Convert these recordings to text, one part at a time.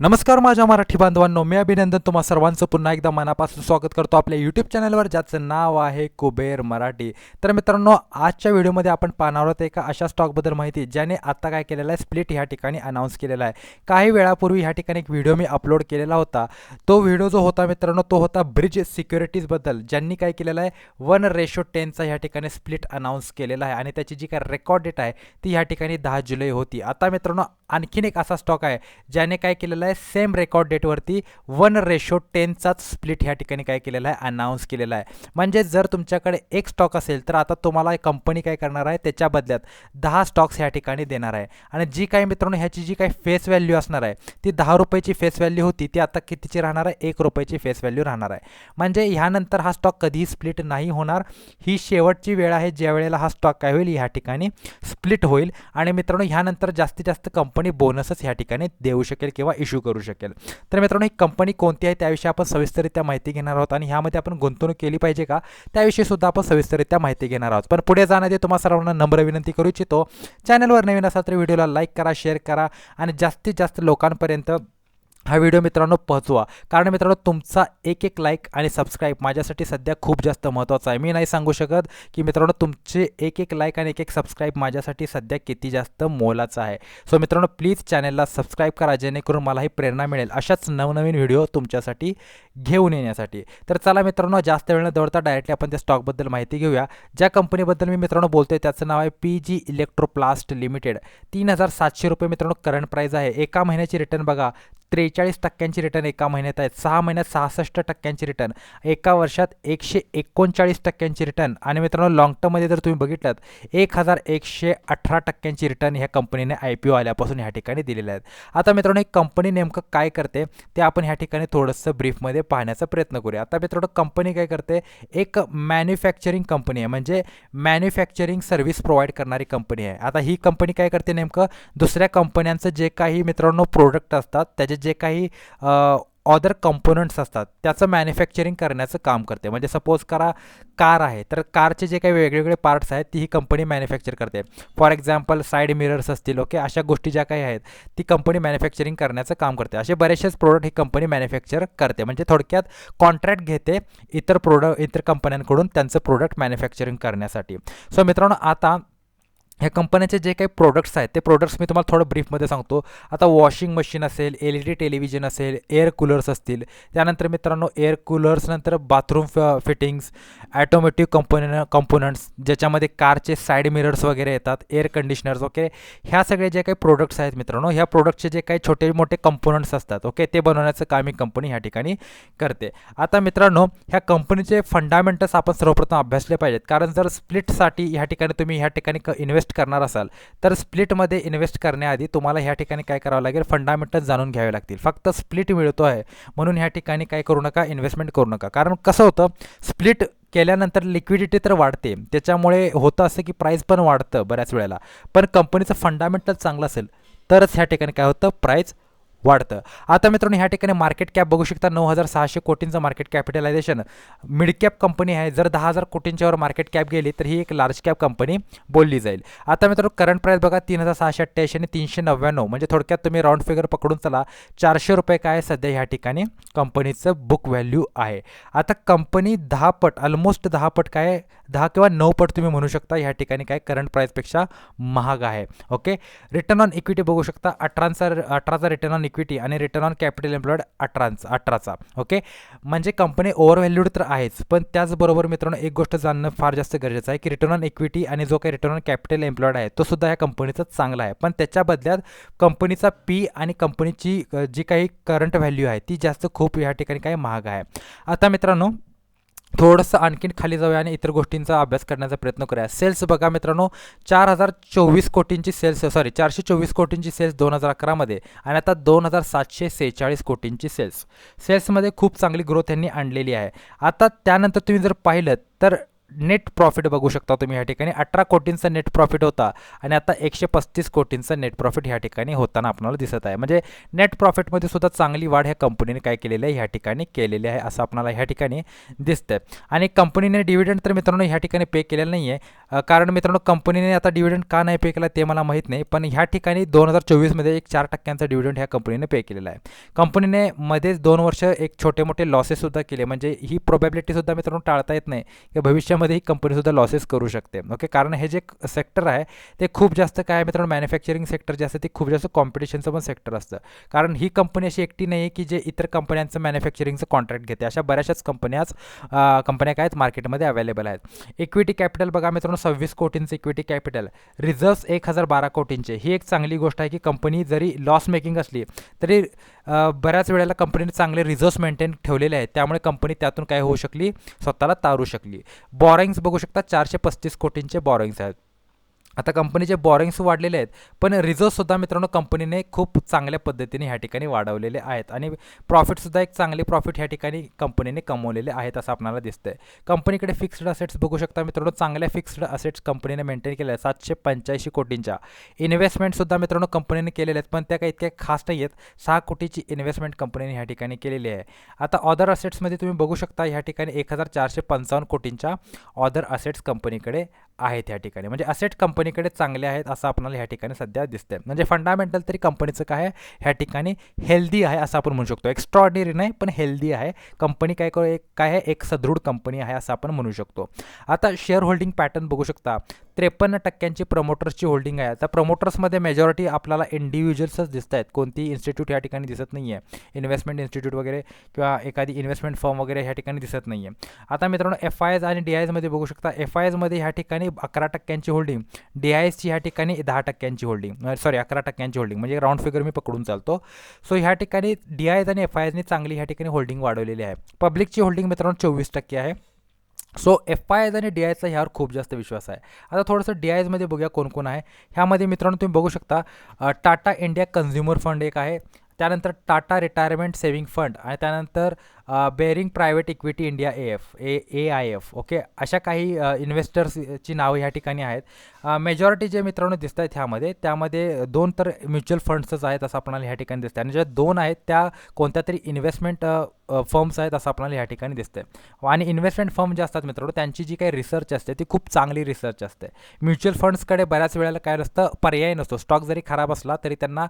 नमस्कार माझ्या मराठी बांधवांनो मी अभिनंदन तुम्हा सर्वांचं. पुन्हा एकदा मनापासून स्वागत करतो आपल्या यूट्यूब चॅनलवर ज्याचं नाव आहे कुबेर मराठी. तर मित्रांनो आजच्या व्हिडिओमध्ये आपण पाहणार आहोत एका अशा स्टॉकबद्दल माहिती ज्याने आत्ता काय केलेलं आहे स्प्लिट ह्या ठिकाणी अनाऊन्स केलेला आहे. काही वेळापूर्वी ह्या ठिकाणी एक व्हिडिओ मी अपलोड केलेला होता. तो व्हिडिओ जो होता मित्रांनो तो होता ब्रिज सिक्युरिटीजबद्दल ज्यांनी काय केलेलं आहे वन रेशो टेनचा ह्या ठिकाणी स्प्लिट अनाऊन्स केलेला आहे. आणि त्याची जी काय रेकॉर्ड डेट आहे ती ह्या ठिकाणी दहा जुलै होती. आता मित्रांनो आणखीन एक असा स्टॉक आहे ज्याने काय केलेलं आहे. सेम रेकॉर्ड डेटवरती वन रेशो टेनचाच स्प्लिट ह्या ठिकाणी काय केलेला आहे? अनाऊन्स केलेला आहे. म्हणजे जर तुमच्याकडे एक स्टॉक असेल तर आता तुम्हाला कंपनी काय करणार आहे? त्याच्या बदल्यात दहा स्टॉक्स ह्या ठिकाणी देणार आहे. आणि जी काही मित्रांनो ह्याची जी काही फेस व्हॅल्यू असणार आहे ती दहा रुपयाची फेस व्हॅल्यू होती ती आता कितीची राहणार आहे? एक रुपयाची फेस व्हॅल्यू राहणार आहे. म्हणजे ह्यानंतर हा स्टॉक कधीही स्प्लिट नाही होणार. ही शेवटची वेळ आहे ज्या वेळेला हा स्टॉक काय होईल? ह्या ठिकाणी स्प्लिट होईल. आणि मित्रांनो ह्यानंतर जास्तीत जास्त कंपनी बोनसच ह्या ठिकाणी देऊ शकेल किंवा इश्यू करू शकेल. तर मित्रांनो ही कंपनी कोणती आहे त्याविषयी आपण सविस्तररित्या माहिती घेणार आहोत आणि ह्यामध्ये आपण गुंतवणूक केली पाहिजे का? त्याविषयी सुद्धा आपण सविस्तररित्या माहिती घेणार आहोत. पण पुढे जाण्याआधी तुम्हाला सर्वांना नम्र विनंती करू इच्छितो. चॅनलवर नवीन असाल तर व्हिडिओला लाईक करा शेअर करा आणि जास्तीत जास्त लोकांपर्यंत हा व्हिडिओ मित्रांनो पोहोचवा. कारण मित्रांनो तुमचा एक एक लाईक आणि सबस्क्राईब माझ्यासाठी सध्या खूप जास्त महत्त्वाचा आहे. मी नाही सांगू शकत की मित्रांनो तुमचे एक एक लाईक आणि एक एक सबस्क्राईब माझ्यासाठी सध्या किती जास्त मोलाचं आहे. सो मित्रांनो प्लीज चॅनलला सबस्क्राईब करा जेणेकरून मलाही प्रेरणा मिळेल अशाच नवनवीन व्हिडिओ तुमच्यासाठी घेऊन येण्यासाठी. तर चला मित्रांनो जास्त वेळ न दौडता डायरेक्टली आपण त्या स्टॉकबद्दल माहिती घेऊया. ज्या कंपनीबद्दल मी मित्रांनो बोलतो आहे त्याचं नाव आहे पी जी इलेक्ट्रोप्लास्ट लिमिटेड तीन हजार सातशे रुपये मित्रांनो करंट प्राईज आहे. एका महिन्याची रिटर्न बघा. त्रेचाळीस टक्क्यांची रिटर्न एका महिन्यात आहेत सहा महिन्यात सहासष्ट टक्क्यांची रिटर्न एका वर्षात एकशे एकोणचाळीस टक्क्यांची रिटर्न आणि मित्रांनो लॉंग टर्ममध्ये जर तुम्ही बघितलं एक हजार एकशे अठरा टक्क्यांची रिटर्न ह्या कंपनीने आय पी ओ आल्यापासून ह्या ठिकाणी दिलेल्या आहेत. आता मित्रांनो ही कंपनी नेमकं काय करते ते आपण ह्या ठिकाणी थोडंसं ब्रीफमध्ये पाहण्याचा प्रयत्न करूया. आता मित्रांनो कंपनी काय करते एक मॅन्युफॅक्चरिंग कंपनी आहे. म्हणजे मॅन्युफॅक्चरिंग सर्व्हिस प्रोव्हाइड करणारी कंपनी आहे. आता ही कंपनी काय करते नेमकं दुसऱ्या कंपन्यांचं जे काही मित्रांनो प्रोडक्ट असतात त्याचे म्हणजे जे काही ऑदर कंपोनंट्स असतात त्याचं मॅन्युफॅक्चरिंग करण्याचं काम करते. म्हणजे सपोज करा कार आहे तर कारचे जे काही वेगवेगळे पार्ट्स आहेत ती ही कंपनी मॅन्युफॅक्चर करते. फॉर एक्झाम्पल साईड मिरर्स असतील ओके अशा गोष्टी ज्या काही आहेत ती कंपनी मॅन्युफॅक्चरिंग करण्याचं काम करते. असे बरेचसेच प्रोडक्ट ही कंपनी मॅन्युफॅक्चर करते. म्हणजे थोडक्यात कॉन्ट्रॅक्ट घेते इतर प्रोडक्ट इतर कंपन्यांकडून त्यांचं प्रोडक्ट मॅन्युफॅक्चरिंग करण्यासाठी. सो मित्रांनो आता ह्या कंपन्याचे जे काही प्रोडक्ट्स आहेत ते प्रोडक्ट्स मी तुम्हाला थोडं ब्रीफमध्ये सांगतो. आता वॉशिंग मशीन असेल एल ई डी टेलिव्हिजन असेल एअर कूलर्स असतील. त्यानंतर मित्रांनो एअर कूलर्स नंतर बाथरूम फ फिटिंग्स ॲटोमॅटिक कंपोन कंपोनंट्स ज्याच्यामध्ये कारचे साईड मिरर्स वगैरे येतात एअर कंडिशनर्स ओके ह्या सगळे जे काही प्रोडक्ट्स आहेत मित्रांनो ह्या प्रोडक्टचे जे काही छोटे मोठे कंपोनंट्स असतात ओके ते बनवण्याचं काम ही कंपनी ह्या ठिकाणी करते. आता मित्रांनो ह्या कंपनीचे फंडामेंटल्स आपण सर्वप्रथम अभ्यासले पाहिजेत. कारण जर स्प्लिटसाठी ह्या ठिकाणी तुम्ही ह्या ठिकाणी इन्व्हेस्ट करणार असाल तर स्प्लिटमध्ये इन्व्हेस्ट करण्याआधी तुम्हाला ह्या ठिकाणी काय करावं लागेल? फंडामेंटल जाणून घ्यावे लागतील. फक्त स्प्लिट मिळतो आहे म्हणून ह्या ठिकाणी काय करू नका इन्व्हेस्टमेंट करू नका. कारण कसं होतं स्प्लिट केल्यानंतर लिक्विडिटी तर वाढते. त्याच्यामुळे होतं असं की प्राईस पण वाढतं बऱ्याच वेळेला. पण कंपनीचं फंडामेंटल चांगलं असेल तरच ह्या ठिकाणी काय होतं? प्राईस वाढतं. आता मित्रांनो ह्या ठिकाणी मार्केट कॅप बघू शकता नऊ हजार सहाशे कोटींचं market capitalisation mid cap company आहे. जर दहा हजार कोटींच्यावर मार्केट कॅप गेली तर ही एक लार्ज कॅप कंपनी बोलली जाईल. आता मित्रांनो करंट प्राईस बघा तीन हजार सहाशे अठ्ठ्याऐंशी आणि तीनशे नव्याण्णव. म्हणजे थोडक्यात तुम्ही राऊंड फिगर पकडून चला चारशे रुपये काय सध्या ह्या ठिकाणी कंपनीचं बुक व्हॅल्यू आहे. आता कंपनी दहा पट ऑलमोस्ट दहा पट काय दहा किंवा नऊ पट तुम्ही म्हणू शकता ह्या ठिकाणी काय करंट प्राईसपेक्षा महाग आहे. ओके रिटर्न ऑन इक्विटी बघू शकता अठराचा अठराचा रिटर्न ऑन इक्विटी इक्विटी आणि रिटर्न ऑन कॅपिटल एम्प्लॉईड अठराचा अठराचा ओके म्हणजे कंपनी ओव्हर व्हॅल्यूड तर आहेच पण त्याचबरोबर मित्रांनो एक गोष्ट जाणणं फार जास्त गरजेचं आहे की रिटर्न ऑन इक्विटी आणि जो काही रिटर्न ऑन कॅपिटल एम्प्लॉईड आहे तो सुद्धा ह्या कंपनीचा चांगला आहे. पण त्याच्या बदल्यात कंपनीचा पी आणि कंपनीची जी काही करंट व्हॅल्यू आहे ती जास्त खूप या ठिकाणी काही महाग आहे. आता मित्रांनो थोडंसं आणखीन खाली जाऊया आणि इतर गोष्टींचा अभ्यास करण्याचा प्रयत्न करूया. सेल्स बघा मित्रांनो चार हजार चोवीस कोटींची सेल्स सॉरी चारशे चोवीस कोटींची सेल्स दोन हजार अकरामध्ये आणि आता दोन हजार सातशे सेहेचाळीस कोटींची सेल्स सेल्समध्ये खूप चांगली ग्रोथ यांनी आणलेली आहे. आता त्यानंतर तुम्ही जर पाहिलं तर नेट प्रॉफिट बघू शकता तुम्ही ह्या ठिकाणी. अठरा कोटींचा नेट प्रॉफिट होता आणि आता एकशे पस्तीस कोटींचा नेट प्रॉफिट ह्या ठिकाणी होताना आपल्याला दिसत आहे. म्हणजे नेट प्रॉफिटमध्ये सुद्धा चांगली वाढ ह्या कंपनीने काय केलेली आहे? ह्या ठिकाणी केलेली आहे असं आपल्याला ह्या ठिकाणी दिसतंय. आणि कंपनीने डिव्हिडंड तर मित्रांनो ह्या ठिकाणी पे केलेलं नाही आहे कारण मित्रांनो कंपनीने आता डिव्हिडंड का नाही पे केला ते मला माहीत नाही. पण ह्या ठिकाणी दोन हजार चोवीसमध्ये एक चार टक्क्यांचा डिव्हिडंड ह्या कंपनीने पे केलेला आहे. कंपनीने मध्येच दोन वर्ष एक छोटे मोठे लॉसेससुद्धा केले. म्हणजे ही प्रोबॅबिलिटीसुद्धा मित्रांनो टाळता येत नाही. की भविष्यामध्ये ही कंपनीसुद्धा लॉसेस करू शकते. ओके कारण हे जे सेक्टर आहे ते खूप जास्त काय मित्रांनो मॅन्युफॅक्चरिंग सेक्टर जे असतं ते खूप जास्त कॉम्पिटिशनचं पण सेक्टर असतं. कारण ही कंपनी अशी एकटी नाही आहे की जे इतर कंपन्यांचं मॅन्युफॅक्चरिंगचं कॉन्ट्रॅक्ट घेते. अशा बऱ्याचशाच कंपन्याच कंपन्या काय आहेत मार्केटमध्ये अवेलेबल आहेत. इक्विटी कॅपिटल बघा मित्रांनो सव्वीस कोटींचं इक्विटी कॅपिटल रिझर्व्स एक हजार बारा कोटींचे. ही एक चांगली गोष्ट आहे की कंपनी जरी लॉस मेकिंग असली तरी बऱ्याच वेळेला कंपनीने चांगले रिझर्व्स मेंटेन ठेवलेले आहेत. त्यामुळे कंपनी त्यातून काय होऊ शकली? स्वतःला तारू शकली. बॉरिंग्स बघू शकता. चारशे पस्तीस कोटींचे बॉरिंग्स आहेत. आता कंपनीचे बॉरिंग्स वाढलेले आहेत पण रिझर्वसुद्धा मित्रांनो कंपनीने खूप चांगल्या पद्धतीने ह्या ठिकाणी वाढवलेले आहेत. आणि प्रॉफिटसुद्धा एक चांगले प्रॉफिट ह्या ठिकाणी कंपनीने कमवलेले आहेत असं आपल्याला दिसतंय. कंपनीकडे फिक्स्ड असेट्स बघू शकता मित्रांनो चांगल्या फिक्स्ड असेट्स कंपनीने मेंटेन केल्या आहेत सातशे पंच्याऐंशी कोटींच्या. इन्व्हेस्टमेंटसुद्धा मित्रांनो कंपनीने केलेल्या आहेत पण त्या काही इतक्या खास नाही आहेत. सहा कोटीची इन्व्हेस्टमेंट कंपनीने ह्या ठिकाणी केलेली आहे. आता ऑदर असेट्समध्ये तुम्ही बघू शकता ह्या ठिकाणी एक हजार चारशे पंचावन्न कोटींच्या ऑदर असेट्स कंपनीकडे आहेत ह्या ठिकाणी. म्हणजे असेट कंपनीकडे चांगले आहेत असं आपल्याला ह्या ठिकाणी सध्या दिसतंय. म्हणजे फंडामेंटल तरी कंपनीचं काय आहे? ह्या ठिकाणी हेल्दी आहे असं आपण म्हणू शकतो. एक्स्ट्रॉर्डिनरी नाही पण हेल्दी आहे. कंपनी काय करू एक काय आहे? एक सदृढ कंपनी आहे असं आपण म्हणू शकतो. आता शेअर होल्डिंग पॅटर्न बघू शकता. त्रेपन्न टक्क्यांची प्रमोटर्सची होल्डिंग आहे. आता प्रमोटर्समध्ये मेजॉरिटी आपल्याला इंडिव्हिज्युअल्सच दिसत आहेत कोणती इन्स्टिट्यूट या ठिकाणी दिसत नाही आहे इन्व्हेस्टमेंट इन्स्टिट्यूट वगैरे किंवा एखादी इन्व्हेस्टमेंट फर्म वगैरे ह्या ठिकाणी दिसत नाही आहे आता मित्रांनो एफ आय एस आणि डी आय एसमध्ये बघू शकता. एफ आय एसमध्ये ह्या ठिकाणी अकरा टक्क्यांची होल्डिंग डी आय एसची ह्या ठिकाणी दहा टक्क्यांची होल्डिंग सॉरी अकरा टक्क्यांची होल्डिंग म्हणजे राऊंड फिगर मी पकडून चालतो. सो ह्या ठिकाणी डी आय एस आणि एफ आय एसने चांगली ह्या ठिकाणी होल्डिंग वाढवलेली आहे. पब्लिकची होल्डिंग मित्रांनो चोवीस टक्के आहे. सो एफ आय एस आणि डी आय एसचा ह्यावर खूप जास्त विश्वास आहे. आता थोडंसं डी आय एसमध्ये बघूया कोण कोण आहे. ह्यामध्ये मित्रांनो तुम्ही बघू शकता टाटा इंडिया कन्झ्युमर फंड एक आहे. त्यानंतर टाटा रिटायरमेंट सेव्हिंग फंड आणि त्यानंतर bearing private equity India A F A A I F okay? अशा काही इन्व्हेस्टर्सची नावं ह्या ठिकाणी आहेत. मेजॉरिटी जे मित्रांनो दिसत आहेत ह्यामध्ये त्यामध्ये दोन तर म्युच्युअल फंड्सच आहेत असं आपल्याला ह्या ठिकाणी दिसतं आणि ज्या दोन आहेत त्या कोणत्या तरी इन्व्हेस्टमेंट फर्म्स आहेत असं आपल्याला ह्या ठिकाणी दिसतं आहे आणि इन्व्हेस्टमेंट फर्म जे असतात मित्रांनो त्यांची जी काही रिसर्च असते ती खूप चांगली रिसर्च असते. म्युच्युअल फंड्सकडे बऱ्याच वेळेला काय नसतं पर्याय नसतो. स्टॉक जरी खराब असला तरी त्यांना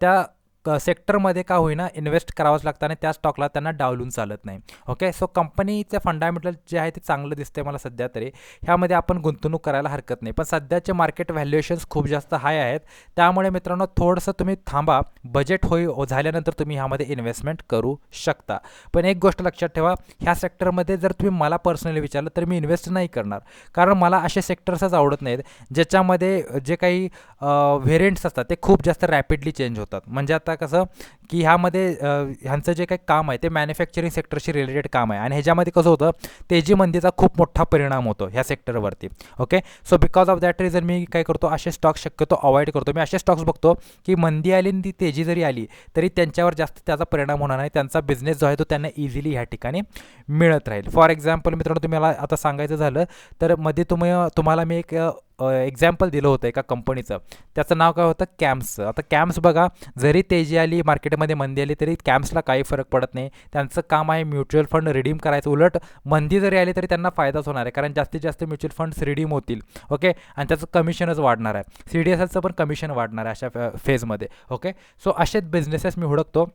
त्या क सेक्टरमध्ये का होईना इन्व्हेस्ट करावंच लागतं आणि त्या स्टॉकला त्यांना डावलून चालत नाही. ओके सो कंपनीचे फंडामेंटल जे आहे ते चांगलं दिसते मला सध्या तरी. ह्यामध्ये आपण गुंतवणूक करायला हरकत नाही. पण सध्याचे मार्केट व्हॅल्युएशन्स खूप जास्त हाय आहेत. त्यामुळे मित्रांनो थोडंसं तुम्ही थांबा. बजेट होई झाल्यानंतर तुम्ही ह्यामध्ये इन्व्हेस्टमेंट करू शकता. पण एक गोष्ट लक्षात ठेवा. ह्या सेक्टरमध्ये जर तुम्ही मला पर्सनली विचारलं तर मी इन्व्हेस्ट नाही करणार. कारण मला असे सेक्टर्सच आवडत नाहीत ज्याच्यामध्ये जे काही व्हेरियंट्स असतात ते खूप जास्त रॅपिडली चेंज होतात. म्हणजे आता आता कसं की ह्यामध्ये ह्यांचं जे काही काम आहे ते मॅन्युफॅक्चरिंग सेक्टरशी रिलेटेड काम आहे. आणि ह्याच्यामध्ये कसं होतं तेजी मंदीचा खूप मोठा परिणाम होतो ह्या सेक्टरवरती okay so because of that reason मी काय करतो असे स्टॉक्स शक्यतो अवॉइड करतो. मी असे स्टॉक्स बघतो की मंदी आली आणि ती तेजी जरी आली तरी त्यांच्यावर जास्त त्याचा परिणाम होणार नाही. त्यांचा बिझनेस जो आहे तो त्यांना इझिली ह्या ठिकाणी मिळत राहील. फॉर एक्झाम्पल मित्रांनो तुम्ही मला आता सांगायचं झालं तर मध्ये तुम्ही तुम्हाला मी एक एक्झाम्पल दिलं होतं एका कंपनीचं त्याचं नाव काय होतं? कॅम्प्सचं आता कॅम्प्स बघा जरी तेजी आली मार्केटमध्ये मंदी आली तरी कॅम्प्सला काही फरक पडत नाही. त्यांचं काम आहे म्युच्युअल फंड रिडीम करायचं. उलट मंदी जरी आली तरी त्यांना फायदाच होणार आहे. कारण जास्तीत जास्त म्युच्युअल फंड्स रिडीम होतील. ओके आणि त्याचं कमिशनच वाढणार आहे. सी डी एस एलचं पण कमिशन वाढणार आहे अशा फेजमध्ये ओके सो असेच बिझनेसेस मी हुडकतो.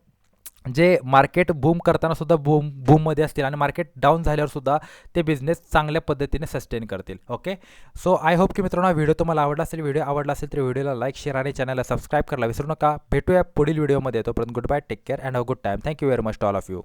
जे मार्केट बूम करताना सुद्धा बूम बूममध्ये असतील आणि मार्केट डाऊन झाल्यावर सुद्धा ते बिझनेस चांगल्या पद्धतीने सस्टेन करतील. ओके सो आय होप की मित्रांनो व्हिडिओ तुम्हाला आवडला असेल. व्हिडिओ आवडला असेल तर व्हिडिओला लाईक शेअर आणि चॅनलला सबस्क्राईब करायला विसरू नका. भेटूया पुढील व्हिडिओमध्ये तोपर्यंत goodbye take care and a good time thank you very much all of you